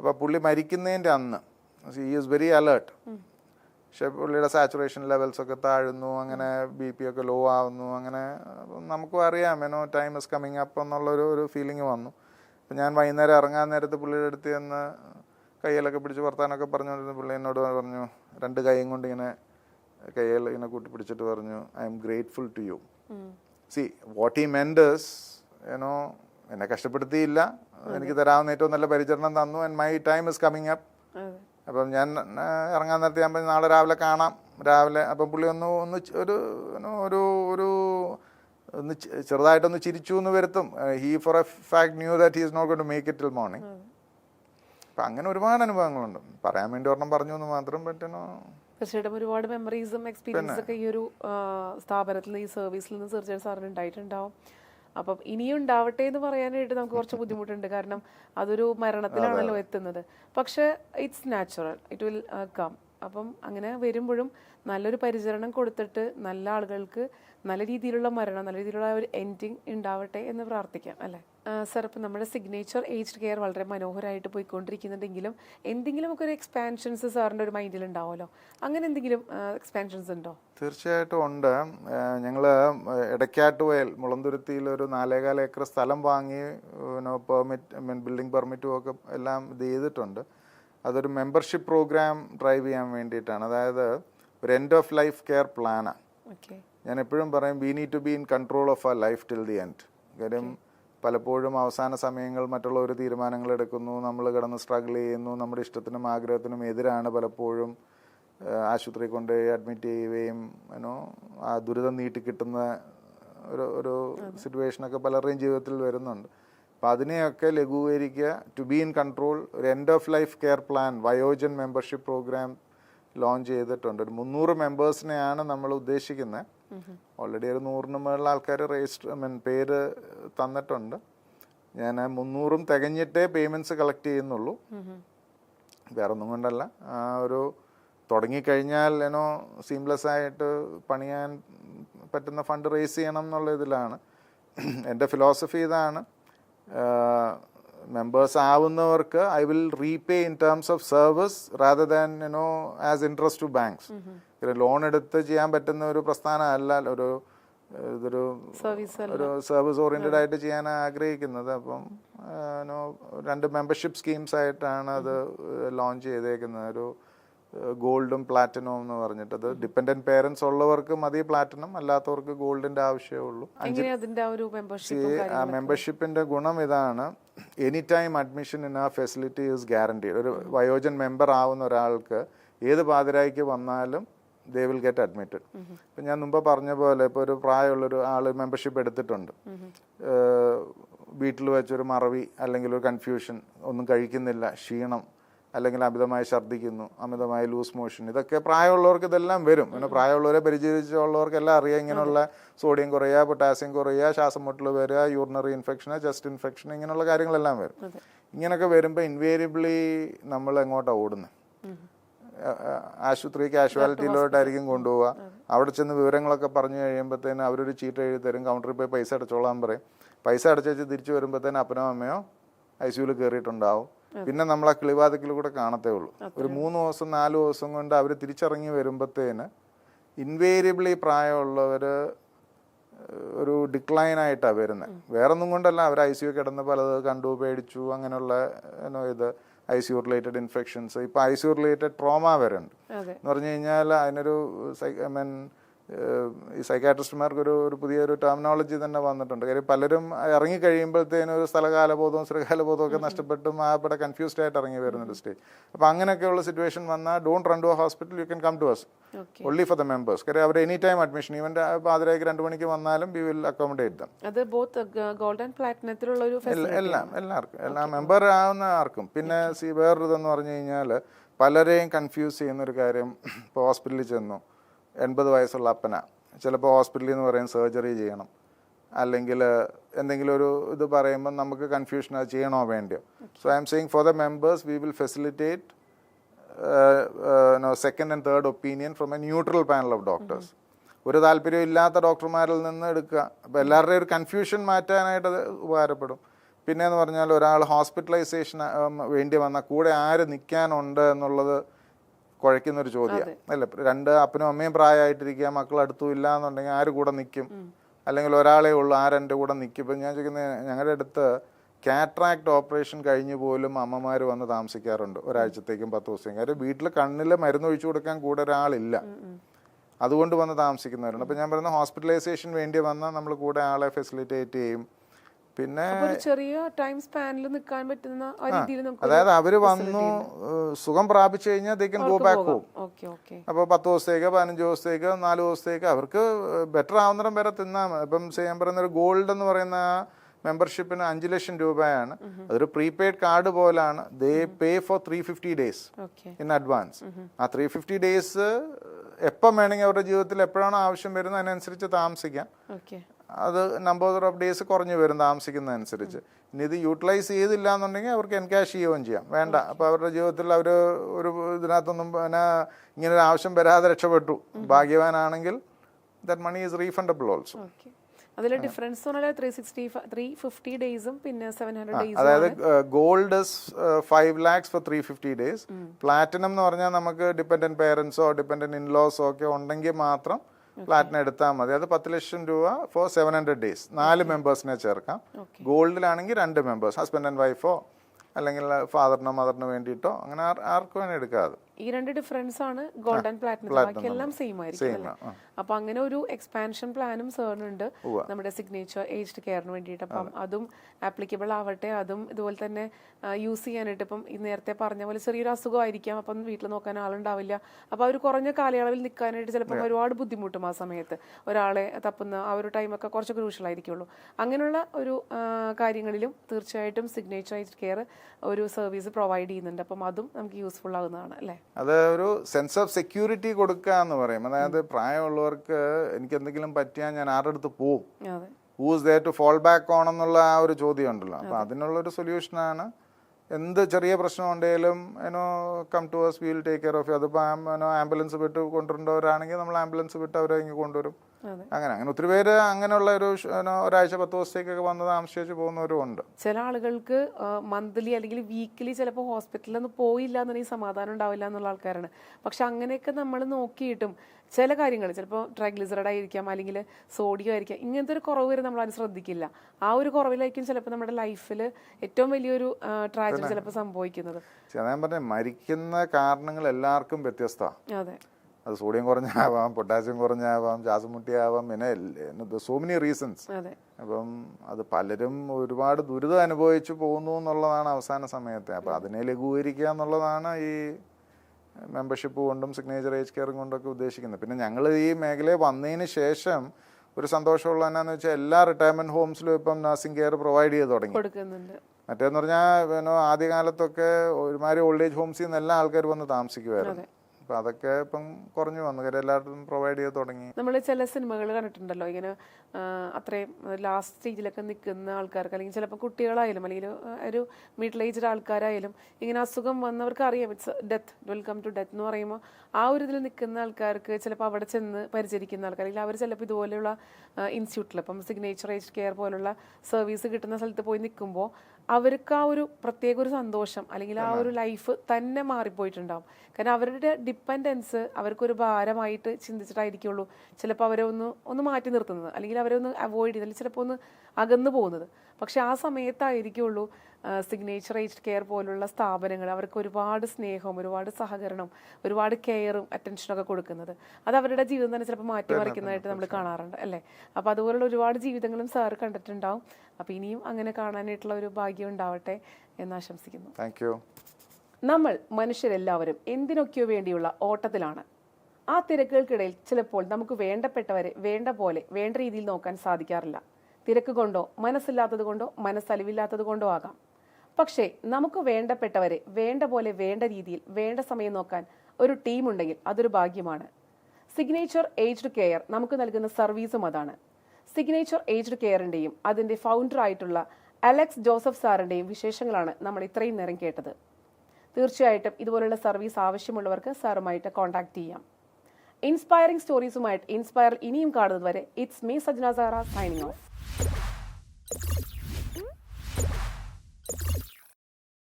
അപ്പോൾ പുള്ളി മരിക്കുന്നതിന്റെ അന്ന് ഈ ഈസ് വെരി അലേർട്ട് പക്ഷെ പുള്ളിയുടെ സാച്ചുറേഷൻ ലെവൽസ് ഒക്കെ താഴുന്നു അങ്ങനെ ബി പി ഒക്കെ ലോ ആവുന്നു അങ്ങനെ നമുക്കും അറിയാം മെനോ ടൈം ഇസ് കമ്മിങ് അപ്പ് എന്നുള്ളൊരു ഒരു ഫീലിംഗ് വന്നു. അപ്പം ഞാൻ വൈകുന്നേരം ഇറങ്ങാൻ നേരത്ത് പുള്ളിയുടെ അടുത്ത് ചെന്ന് കയ്യിലൊക്കെ പിടിച്ച് വർത്താനൊക്കെ പറഞ്ഞുകൊണ്ടിരുന്ന പുള്ളി എന്നോട് പറഞ്ഞു രണ്ട് കൈയും കൊണ്ട് ഇങ്ങനെ കയ്യിൽ ഇങ്ങനെ കൂട്ടി പിടിച്ചിട്ട് പറഞ്ഞു I am grateful to you see what ഈ മെൻഡേഴ്സ് ഏനോ എന്നെ കഷ്ടപ്പെടുത്തിയില്ല. എനിക്ക് തരാവുന്ന ഏറ്റവും നല്ല പരിചരണം തന്നു. And my time is coming up അപ്പം ഞാൻ ഇറങ്ങാൻ നേരത്തെ ഞാൻ നാളെ രാവിലെ കാണാം. രാവിലെ അപ്പം പുള്ളി ഒന്ന് ഒന്ന് ഒരു ഒരു ഒരു ഒന്ന് ചെറുതായിട്ടൊന്ന് ചിരിച്ചു എന്ന് വരുത്തും. He for a fact knew that is not to make it till morning അപ്പം അങ്ങനെ ഒരുപാട് അനുഭവങ്ങളുണ്ട്. പറയാൻ വേണ്ടി ഒരെണ്ണം പറഞ്ഞു എന്ന് മാത്രം പറ്റണോ തീർച്ചയായിട്ടും ഒരുപാട് മെമ്മറീസും എക്സ്പീരിയൻസ് ഒക്കെ ഈ ഒരു സ്ഥാപനത്തിൽ നിന്ന് ഈ സർവീസിൽ നിന്ന് തീർച്ചയായിട്ടും സാറിന് ഉണ്ടായിട്ടുണ്ടാവും. അപ്പം ഇനിയും ഉണ്ടാവട്ടെ എന്ന് പറയാനായിട്ട് നമുക്ക് കുറച്ച് ബുദ്ധിമുട്ടുണ്ട്. കാരണം അതൊരു മരണത്തിലാണല്ലോ എത്തുന്നത്. പക്ഷെ it's natural it will come അപ്പം അങ്ങനെ വരുമ്പോഴും നല്ലൊരു പരിചരണം കൊടുത്തിട്ട് നല്ല ആളുകൾക്ക് നല്ല രീതിയിലുള്ള മരണം നല്ല രീതിയിലുള്ള ഒരു എൻഡിങ് ഉണ്ടാവട്ടെ എന്ന് പ്രാർത്ഥിക്കാം അല്ലേ? സർ ഇപ്പം നമ്മുടെ സിഗ്നേച്ചർ ഏജ്ഡ് കെയർ വളരെ മനോഹരമായിട്ട് പോയിക്കൊണ്ടിരിക്കുന്നുണ്ടെങ്കിലും എന്തെങ്കിലും ഒക്കെ ഒരു എക്സ്പാൻഷൻസ് സാറിന്റെ ഒരു മൈൻഡിൽ ഉണ്ടാവുമല്ലോ? അങ്ങനെ എന്തെങ്കിലും എക്സ്പാൻഷൻസ് ഉണ്ടോ? തീർച്ചയായിട്ടും ഉണ്ട്. ഞങ്ങൾ ഇടയ്ക്കാട്ടുവയൽ മുളന്തുരുത്തിയിൽ ഒരു നാലേകാൽ ഏക്കർ സ്ഥലം വാങ്ങി പെർമിറ്റ് ബിൽഡിംഗ് പെർമിറ്റും ഒക്കെ എല്ലാം ഇത് ചെയ്തിട്ടുണ്ട്. അതൊരു മെമ്പർഷിപ്പ് പ്രോഗ്രാം ഡ്രൈവ് ചെയ്യാൻ വേണ്ടിയിട്ടാണ്. അതായത് ഒരു എൻഡ് ഓഫ് ലൈഫ് കെയർ പ്ലാനാണ് ഞാൻ എപ്പോഴും പറയും we need to be in control of ആ ലൈഫ് ടിൽ ദി എൻഡ് കാര്യം പലപ്പോഴും അവസാന സമയങ്ങൾ മറ്റുള്ളവർ തീരുമാനങ്ങൾ എടുക്കുന്നു നമ്മൾ കിടന്ന് സ്ട്രഗിൾ ചെയ്യുന്നു നമ്മുടെ ഇഷ്ടത്തിനും ആഗ്രഹത്തിനും എതിരാണ് പലപ്പോഴും ആശുപത്രി കൊണ്ട് അഡ്മിറ്റ് ചെയ്യുകയും ഏനോ ആ ദുരിതം നീട്ടി കിട്ടുന്ന ഒരു ഒരു സിറ്റുവേഷനൊക്കെ പലരുടെയും ജീവിതത്തിൽ വരുന്നുണ്ട്. അപ്പം അതിനെയൊക്കെ ലഘൂകരിക്കുക. ടു ബി ഇൻ കൺട്രോൾ ഒരു end of life care plan Vayojan membership program launch ചെയ്തിട്ടുണ്ട്. ഒരു മുന്നൂറ് മെമ്പേഴ്സിനെയാണ് നമ്മൾ ഉദ്ദേശിക്കുന്നത് ഓൾറെഡി ഒരു നൂറിന് മുകളിൽ ആൾക്കാർ രജിസ്റ്റർ മീൻ പേര് തന്നിട്ടുണ്ട്. ഞാൻ മുന്നൂറും തികഞ്ഞിട്ടേ പേയ്മെന്റ്സ് കളക്ട് ചെയ്യുന്നുള്ളൂ. വേറെ ഒന്നും കൊണ്ടല്ല. ആ ഒരു തുടങ്ങിക്കഴിഞ്ഞാൽ ഏനോ സീംലെസ് ആയിട്ട് പണിയാൻ പറ്റുന്ന ഫണ്ട് റേസ് ചെയ്യണം എന്നുള്ള ഇതിലാണ്. എന്റെ ഫിലോസഫി ഇതാണ്. Members ആവുന്നവർക്ക് I will repay in terms of service rather than you know as interest to banks loan എടുത്ത് ചെയ്യാൻ പറ്റുന്ന ഒരു പ്രസ്ഥാനമല്ല ഒരു ഇതൊരു സർവീസ് ഒരു സർവീസ് ഓറിയന്റഡ് ആയിട്ട് ചെയ്യാൻ ആഗ്രഹിക്കുന്നത്. അപ്പം നോ, രണ്ട് മെമ്പർഷിപ്പ് സ്കീംസ് ആയിട്ടാണ് അത് ലോഞ്ച് ചെയ്തേക്കുന്നത്. ഒരു ഗോൾഡും പ്ലാറ്റിനവും എന്ന് പറഞ്ഞിട്ട് അത് ഡിപ്പെൻഡന്റ് പേരൻസ് ഉള്ളവർക്ക് മതി പ്ലാറ്റിനം അല്ലാത്തവർക്ക് ഗോൾഡിന്റെ ആവശ്യമേ ഉള്ളൂ. മെമ്പർഷിപ്പിന്റെ ഗുണം ഇതാണ്. എനി ടൈം അഡ്മിഷൻ ഇൻ ആ ഫെസിലിറ്റി ഈസ് ഗ്യാരണ്ടീഡ് ഒരു വയോജൻ മെമ്പർ ആവുന്ന ഒരാൾക്ക് ഏത് പാതിരായിക്ക് വന്നാലും ദേ വിൽ ഗെറ്റ് അഡ്മിറ്റഡ് ഇപ്പം ഞാൻ മുമ്പ് പറഞ്ഞ പോലെ ഇപ്പോൾ ഒരു പ്രായമുള്ളൊരു ആൾ മെമ്പർഷിപ്പ് എടുത്തിട്ടുണ്ട്. വീട്ടിൽ വെച്ചൊരു മറവി അല്ലെങ്കിൽ ഒരു കൺഫ്യൂഷൻ ഒന്നും കഴിക്കുന്നില്ല ക്ഷീണം അല്ലെങ്കിൽ അമിതമായി ഛർദ്ദിക്കുന്നു അമിതമായി ലൂസ് മോഷൻ ഇതൊക്കെ പ്രായമുള്ളവർക്ക് ഇതെല്ലാം വരും. പിന്നെ പ്രായമുള്ളവരെ പരിചയിച്ചുള്ളവർക്കെല്ലാം അറിയാം ഇങ്ങനെയുള്ള സോഡിയം കുറയുക പൊട്ടാസ്യം കുറയുക ശ്വാസം മുട്ടൽ വരിക യൂറിനറി ഇൻഫെക്ഷൻ ചെസ്റ്റ് ഇൻഫെക്ഷൻ ഇങ്ങനെയുള്ള കാര്യങ്ങളെല്ലാം വരും. ഇങ്ങനെയൊക്കെ വരുമ്പോൾ ഇൻവേരിയബിളി നമ്മൾ എങ്ങോട്ടാണ് ഓടുന്നത്? ആശുപത്രി കാഷ്വാലിറ്റിയിലോട്ടായിരിക്കും കൊണ്ടുപോവുക. അവിടെ ചെന്ന് വിവരങ്ങളൊക്കെ പറഞ്ഞു കഴിയുമ്പോഴത്തേന് അവരൊരു ചീട്ട് എഴുതി തരും കൗണ്ടറിൽ പോയി പൈസ അടച്ചോളാൻ പറയും. പൈസ അടച്ചു തിരിച്ചു വരുമ്പോഴത്തേന് അപ്പനോ അമ്മയോ ഐ സിയുയിൽ കയറിയിട്ടുണ്ടാവും. പിന്നെ നമ്മൾ ആ കിളിവാതിക്കൽ കൂടെ കാണത്തേ ഉള്ളൂ. ഒരു മൂന്ന് ദിവസം നാല് ദിവസം കൊണ്ട് അവർ തിരിച്ചിറങ്ങി വരുമ്പോഴത്തേന് ഇൻവേരിയബിളി പ്രായമുള്ളവർ ഒരു ഡിക്ലൈൻ ആയിട്ടാണ് വരുന്നത് വേറെ ഒന്നും കൊണ്ടല്ല അവർ ഐ സി യു കിടന്ന് പലത് കണ്ടു പേടിച്ചു അങ്ങനെയുള്ള ഇത് I C U related infections ഇപ്പോൾ I C U related trauma വരുന്നുണ്ട് ഉണ്ട്. എന്ന് പറഞ്ഞു കഴിഞ്ഞാൽ അതിനൊരു സൈ ഐ മീൻ ഈ സൈക്കാട്രിസ്റ്റുമാർക്കൊരു ഒരു പുതിയൊരു ടെർമിനോളജി തന്നെ വന്നിട്ടുണ്ട്. കാര്യം പലരും ഇറങ്ങിക്കഴിയുമ്പോഴത്തേനും ഒരു സ്ഥലകാലബോധവും സ്ഥലകാലബോധവും ഒക്കെ നഷ്ടപ്പെട്ടും ആ ഇവിടെ കൺഫ്യൂസ്ഡ് ആയിട്ട് ഇറങ്ങി വരുന്നൊരു സ്റ്റേജ് അപ്പോൾ അങ്ങനെയൊക്കെയുള്ള സിറ്റുവേഷൻ വന്നാൽ don't run to hospital you can come to us only only for the members കാര്യം അവർ എനി ടൈം അഡ്മിഷൻ ഈവൻ പാതിരായിക്ക് രണ്ട് മണിക്ക് വന്നാലും വി വിൽ അക്കോമഡേറ്റ് ദം അത് ബോത്ത് ഗോൾഡൻ പ്ലാറ്റിനത്തിലുള്ള ഒരു എല്ല- എല്ലാം എല്ലാവർക്കും. എല്ലാ മെമ്പർ ആവുന്ന ആർക്കും. പിന്നെ സി വേറൊരു ഇതെന്ന് പറഞ്ഞു കഴിഞ്ഞാൽ പലരെയും കൺഫ്യൂസ് ചെയ്യുന്ന ഒരു കാര്യം ഇപ്പോൾ ഹോസ്പിറ്റലിൽ ചെന്നു. എൺപത് വയസ്സുള്ള അപ്പന. ചിലപ്പോൾ ഹോസ്പിറ്റലിൽ എന്ന് പറയും സർജറി ചെയ്യണം. അല്ലെങ്കിൽ എന്തെങ്കിലും ഒരു ഇത് പറയുമ്പോൾ നമുക്ക് കൺഫ്യൂഷൻ അത് ചെയ്യണോ വേണ്ടിയോ. So I'm saying for the members we will facilitate second and third opinion from a neutral panel of doctors ഒരു താല്പര്യം ഇല്ലാത്ത ഡോക്ടർമാരിൽ നിന്ന് എടുക്കുക. അപ്പോൾ എല്ലാവരുടെയും ഒരു കൺഫ്യൂഷൻ മാറ്റാനായിട്ട് അത് ഉപകാരപ്പെടും. പിന്നെ എന്ന് പറഞ്ഞാൽ ഒരാൾ ഹോസ്പിറ്റലൈസേഷൻ വേണ്ടി വന്നാൽ കൂടെ ആര് നിൽക്കാനുണ്ട് എന്നുള്ളത് കുഴയ്ക്കുന്ന ഒരു ചോദ്യമാണ് അല്ല? രണ്ട് അപ്പനും അമ്മയും പ്രായമായിട്ടിരിക്കുക മക്കൾ അടുത്തും ഇല്ല എന്നുണ്ടെങ്കിൽ ആര് കൂടെ നിൽക്കും അല്ലെങ്കിൽ ഒരാളെ ഉള്ളൂ ആരെന്റെ കൂടെ നിൽക്കും ഇപ്പം ഞാൻ ചോദിക്കുന്നത് ഞങ്ങളുടെ അടുത്ത് കാട്രാക്ട് ഓപ്പറേഷൻ കഴിഞ്ഞ് പോലും അമ്മമാർ വന്ന് താമസിക്കാറുണ്ട്. ഒരാഴ്ചത്തേക്കും പത്ത് ദിവസത്തേക്കും. കാര്യം വീട്ടിൽ കണ്ണിൽ മരുന്ന് ഒഴിച്ചു കൊടുക്കാൻ കൂടെ ഒരാളില്ല. അതുകൊണ്ട് വന്ന് താമസിക്കുന്നവരുണ്ട്. അപ്പം ഞാൻ പറയുന്ന ഹോസ്പിറ്റലൈസേഷൻ വേണ്ടി വന്നാൽ നമ്മൾ കൂടെ ആളെ ഫെസിലിറ്റേറ്റ് ചെയ്യും. പിന്നെ ചെറിയ ടൈം സ്പാനിൽ നിൽക്കാൻ പറ്റുന്ന രീതിയിൽ നമുക്ക് അതായത് അവർ വന്നു സുഖം പ്രാപിച്ചു കഴിഞ്ഞാൽ they can go back home അപ്പോൾ പത്ത് ദിവസത്തേക്ക് പതിനഞ്ച് ദിവസത്തേക്ക് നാല് ദിവസത്തേക്ക് അവർക്ക് ബെറ്റർ ആവുന്നിടം വരെ തിന്നാൽ മതി. ഇപ്പം ചെയ്യാൻ ഞാൻ പറയുന്ന ഒരു ഗോൾഡ് എന്ന് പറയുന്ന മെമ്പർഷിപ്പിന് അഞ്ച് ലക്ഷം രൂപയാണ്. അതൊരു പ്രീപെയ്ഡ് കാർഡ് പോലാണ്. They pay for three fifty days in advance ആ ത്രീ ഫിഫ്റ്റി ഡേയ്സ് എപ്പം വേണമെങ്കിൽ അവരുടെ ജീവിതത്തിൽ എപ്പോഴാണോ ആവശ്യം വരുന്നത് അതിനനുസരിച്ച് താമസിക്കാം. അത് നമ്പർ ഓഫ് ഡേയ്സ് കുറഞ്ഞു വരും താമസിക്കുന്നതനുസരിച്ച്. ഇനി ഇത് യൂട്ടിലൈസ് ചെയ്തില്ല എന്നുണ്ടെങ്കിൽ അവർക്ക് എൻകാഷ് ചെയ്യുകയും ചെയ്യാം. വേണ്ട. അപ്പോൾ അവരുടെ ജീവിതത്തിൽ അവർ ഒരു ഇതിനകത്തൊന്നും പിന്നെ ഇങ്ങനെ ഒരു ആവശ്യം വരാതെ രക്ഷപ്പെട്ടു. ഭാഗ്യവാനാണെങ്കിൽ that money is refundable also അതിലെ ഡിഫറൻസ് പറഞ്ഞാൽ ത്രീ സിക്സ്റ്റി ത്രീ ഫിഫ്റ്റി ഡേയ്സും പിന്നെ സെവൻ ഹൺഡ്രഡ് ഡേയ്സും അതായത് gold five lakhs for three fifty days platinum എന്ന് പറഞ്ഞാൽ നമുക്ക് ഡിപെൻഡന്റ് പേരൻസോ ഡിപെൻഡന്റ് ഇൻലോസോ ഒക്കെ ഉണ്ടെങ്കിൽ മാത്രം പ്ലാറ്റിനം എടുത്താൽ മതി. അത് പത്ത് ലക്ഷം രൂപ ഫോർ സെവൻ ഹൺഡ്രഡ് ഡേയ്സ് നാല് മെമ്പേഴ്സിനെ ചേർക്കാം. ഗോൾഡിലാണെങ്കിൽ രണ്ട് മെമ്പേഴ്സ് ഹസ്ബൻഡ് ആൻഡ് വൈഫോ അല്ലെങ്കിൽ ഫാദറിനോ മദറിനോ വേണ്ടിയിട്ടോ അങ്ങനെ ആർ- ആർക്കും വേണേൽ എടുക്കാം അത് ഈ രണ്ട് ഡിഫറൻസ് ആണ് ഗോൾഡ് ആൻഡ് പ്ലാറ്റിനം ബാക്കിയെല്ലാം സെയിം ആയിരിക്കും അപ്പൊ അങ്ങനെ ഒരു എക്സ്പാൻഷൻ പ്ലാനും സാറിനുണ്ട് നമ്മുടെ സിഗ്നേച്ചർ ഏജ്ഡ് കെയറിന് വേണ്ടിയിട്ട്. അപ്പം അതും. ആപ്ലിക്കബിൾ ആവട്ടെ അതും ഇതുപോലെ തന്നെ യൂസ് ചെയ്യാനായിട്ട്. ഇപ്പം ഈ നേരത്തെ പറഞ്ഞ പോലെ ചെറിയൊരു അസുഖമായിരിക്കാം. അപ്പം വീട്ടിൽ നോക്കാൻ ആളുണ്ടാവില്ല. അപ്പൊ അവർ കുറഞ്ഞ കാലയളവിൽ നിൽക്കാനായിട്ട് ചിലപ്പം ഒരുപാട് ബുദ്ധിമുട്ടും ആ സമയത്ത്. ഒരാളെ തപ്പുന്ന ആ ഒരു ടൈമൊക്കെ കുറച്ച് ക്രൂഷ്യൽ ആയിരിക്കുള്ളൂ. അങ്ങനെയുള്ള ഒരു കാര്യങ്ങളിലും തീർച്ചയായിട്ടും സിഗ്നേച്ചർ ഏജ്ഡ് കെയർ ഒരു സർവീസ് പ്രൊവൈഡ് ചെയ്യുന്നുണ്ട്. അപ്പം അതും നമുക്ക് യൂസ്ഫുൾ ആകുന്നതാണ് അല്ലേ? അത് ഒരു സെൻസ് ഓഫ് സെക്യൂരിറ്റി കൊടുക്കുക എന്ന് പറയും. അതായത് പ്രായമുള്ളവർക്ക് എനിക്ക് എന്തെങ്കിലും പറ്റിയാൽ ഞാൻ ആരുടെ അടുത്ത് പോവും? Who's there to fall back on എന്നുള്ള ആ ഒരു ചോദ്യം ഉണ്ടല്ലോ അപ്പോൾ അതിനുള്ളൊരു സൊല്യൂഷനാണ് എന്ത് ചെറിയ പ്രശ്നം ഉണ്ടെങ്കിലും ഏനോ come to us will take care of അതിപ്പോൾ ആംബുലൻസ് വിട്ട് കൊണ്ടുവരേണ്ടവരാണെങ്കിൽ നമ്മൾ ആംബുലൻസ് വിട്ട് അവരെ ഇങ്ങ് കൊണ്ടുവരും. അങ്ങനെ അങ്ങനെ ഒത്തിരി പേര് അങ്ങനെയുള്ള ഒരു ഒരാഴ്ച പത്ത് ദിവസത്തേക്കൊക്കെ വന്ന് താമസിച്ച് പോകുന്നവരും ഉണ്ട്. ചില ആളുകൾക്ക് മന്ത്ലി അല്ലെങ്കിൽ വീക്കിലി ചിലപ്പോൾ ഹോസ്പിറ്റലിൽ നിന്ന് പോയില്ല എന്നുണ്ടെങ്കിൽ സമാധാനം ഉണ്ടാവില്ല എന്നുള്ള ആൾക്കാരാണ്. പക്ഷെ അങ്ങനെയൊക്കെ നമ്മൾ നോക്കിയിട്ടും ചില കാര്യങ്ങൾ ചിലപ്പോൾ ട്രൈഗ്ലിസറൈഡ് ആയിരിക്കാം അല്ലെങ്കിൽ സോഡിയം ആയിരിക്കാം ഇങ്ങനത്തെ ഒരു കുറവ് വരെ നമ്മൾ അത് ശ്രദ്ധിക്കില്ല. ആ ഒരു കുറവിലായിരിക്കും ചിലപ്പോൾ നമ്മുടെ ലൈഫിൽ ഏറ്റവും വലിയൊരു ട്രാജഡി ചിലപ്പോൾ സംഭവിക്കുന്നത്. ഞാൻ പറഞ്ഞ മരിക്കുന്ന കാരണങ്ങൾ എല്ലാവർക്കും വ്യത്യസ്തമാണ്. അതെ. അത് സോഡിയം കുറഞ്ഞാവാം പൊട്ടാസ്യം കുറഞ്ഞാവാം ശ്വാസം മുട്ടിയാവാം പിന്നെ സോ മെനി റീസൺസ്. അപ്പം അത് പലരും ഒരുപാട് ദുരിതം അനുഭവിച്ചു പോകുന്നു എന്നുള്ളതാണ് അവസാന സമയത്തെ. അപ്പം അതിനെ ലഘൂകരിക്കുക എന്നുള്ളതാണ് ഈ മെമ്പർഷിപ്പ് കൊണ്ടും സിഗ്നേച്ചർ ഏജ് കെയറും കൊണ്ടൊക്കെ ഉദ്ദേശിക്കുന്നത്. പിന്നെ ഞങ്ങൾ ഈ മേഖലയിൽ വന്നതിന് ശേഷം ഒരു സന്തോഷമുള്ള എന്നാന്ന് വെച്ചാൽ എല്ലാ റിട്ടയർമെന്റ് ഹോംസിലും ഇപ്പം നഴ്സിംഗ് കെയർ പ്രൊവൈഡ് ചെയ്ത് തുടങ്ങി. മറ്റേന്ന് പറഞ്ഞാൽ പിന്നെ ആദ്യകാലത്തൊക്കെ ഒരുമാതിരി ഓൾഡ് ഏജ് ഹോംസിൽ നിന്ന് എല്ലാ ആൾക്കാർ വന്ന് താമസിക്കുമായിരുന്നു അപ്പം അതൊക്കെ ഇപ്പം കുറഞ്ഞു വന്നു. കാര്യം പ്രൊവൈഡ് ചെയ്ത് തുടങ്ങി. നമ്മൾ ചില സിനിമകൾ കണ്ടിട്ടുണ്ടല്ലോ. ഇങ്ങനെ അത്രയും ലാസ്റ്റ് സ്റ്റേജിലൊക്കെ നിൽക്കുന്ന ആൾക്കാർക്ക് അല്ലെങ്കിൽ ചിലപ്പോൾ കുട്ടികളായാലും അല്ലെങ്കിൽ ഒരു മിഡിൽ ഏജ്ഡ് ആൾക്കാരായാലും ഇങ്ങനെ അസുഖം വന്നവർക്ക് അറിയാം it's death welcome to death എന്ന് പറയുമ്പോൾ ആ ഒരു ഇതിൽ നിൽക്കുന്ന ആൾക്കാർക്ക് ചിലപ്പോൾ അവിടെ ചെന്ന് പരിചരിക്കുന്ന ആൾക്കാർ അല്ലെങ്കിൽ അവർ ചിലപ്പോൾ ഇതുപോലെയുള്ള ഇൻസ്റ്റിറ്റ്യൂട്ടിൽ ഇപ്പം സിഗ്നേച്ചർ ഏജ് കെയർ പോലുള്ള സർവീസ് കിട്ടുന്ന സ്ഥലത്ത് പോയി നിൽക്കുമ്പോൾ അവർക്ക് ആ ഒരു പ്രത്യേക ഒരു സന്തോഷം അല്ലെങ്കിൽ ആ ഒരു ലൈഫ് തന്നെ മാറിപ്പോയിട്ടുണ്ടാവും. കാരണം അവരുടെ ഡിപ്പെൻഡൻസ് അവർക്കൊരു ഭാരമായിട്ട് ചിന്തിച്ചിട്ടായിരിക്കുള്ളൂ ചിലപ്പോൾ അവരെ ഒന്ന് ഒന്ന് മാറ്റി നിർത്തുന്നത് അല്ലെങ്കിൽ അവരെ ഒന്ന് അവോയ്ഡ് ചെയ്ത് അല്ലെങ്കിൽ ചിലപ്പോൾ ഒന്ന് അകന്നു പോകുന്നത്. പക്ഷെ ആ സമയത്തായിരിക്കുള്ളൂ സിഗ്നേച്ചർ ഏജ്ഡ് കെയർ പോലുള്ള സ്ഥാപനങ്ങൾ അവർക്ക് ഒരുപാട് സ്നേഹവും ഒരുപാട് സഹകരണം ഒരുപാട് കെയറും അറ്റൻഷനും ഒക്കെ കൊടുക്കുന്നത്. അത് അവരുടെ ജീവിതം തന്നെ ചിലപ്പോൾ മാറ്റിമറിക്കുന്നതായിട്ട് നമ്മൾ കാണാറുണ്ട് അല്ലേ? അപ്പോൾ അതുപോലുള്ള ഒരുപാട് ജീവിതങ്ങളും സാർ കണ്ടിട്ടുണ്ടാവും. അപ്പോൾ ഇനിയും അങ്ങനെ കാണാനായിട്ടുള്ള ഒരു ഭാഗ്യം ഉണ്ടാവട്ടെ എന്ന് ആശംസിക്കുന്നു. താങ്ക് യു നമ്മൾ മനുഷ്യരെല്ലാവരും എന്തിനൊക്കെയോ വേണ്ടിയുള്ള ഓട്ടത്തിലാണ്. ആ തിരക്കുകൾക്കിടയിൽ ചിലപ്പോൾ നമുക്ക് വേണ്ടപ്പെട്ടവരെ വേണ്ട പോലെ വേണ്ട രീതിയിൽ നോക്കാൻ സാധിക്കാറില്ല. തിരക്ക് കൊണ്ടോ മനസ്സില്ലാത്തത് കൊണ്ടോ മനസ്സലിവില്ലാത്തത് കൊണ്ടോ ആകാം. പക്ഷേ നമുക്ക് വേണ്ടപ്പെട്ടവരെ വേണ്ട പോലെ വേണ്ട രീതിയിൽ വേണ്ട സമയം നോക്കാൻ ഒരു ടീം ഉണ്ടെങ്കിൽ അതൊരു ഭാഗ്യമാണ്. സിഗ്നേച്ചർ ഏജ്ഡ് കെയർ നമുക്ക് നൽകുന്ന സർവീസും അതാണ്. സിഗ്നേച്ചർ ഏജ്ഡ് കെയറിന്റെയും അതിന്റെ ഫൗണ്ടർ ആയിട്ടുള്ള അലക്സ് ജോസഫ് സാറിന്റെയും വിശേഷങ്ങളാണ് നമ്മൾ ഇത്രയും നേരം കേട്ടത്. തീർച്ചയായിട്ടും ഇതുപോലുള്ള സർവീസ് ആവശ്യമുള്ളവർക്ക് സാറുമായിട്ട് കോൺടാക്ട് ചെയ്യാം. ഇൻസ്പയറിംഗ് സ്റ്റോറീസുമായിട്ട് ഇൻസ്പയർ ഇനിയും കാണുന്നതുവരെ it's me Sajna Sara signing off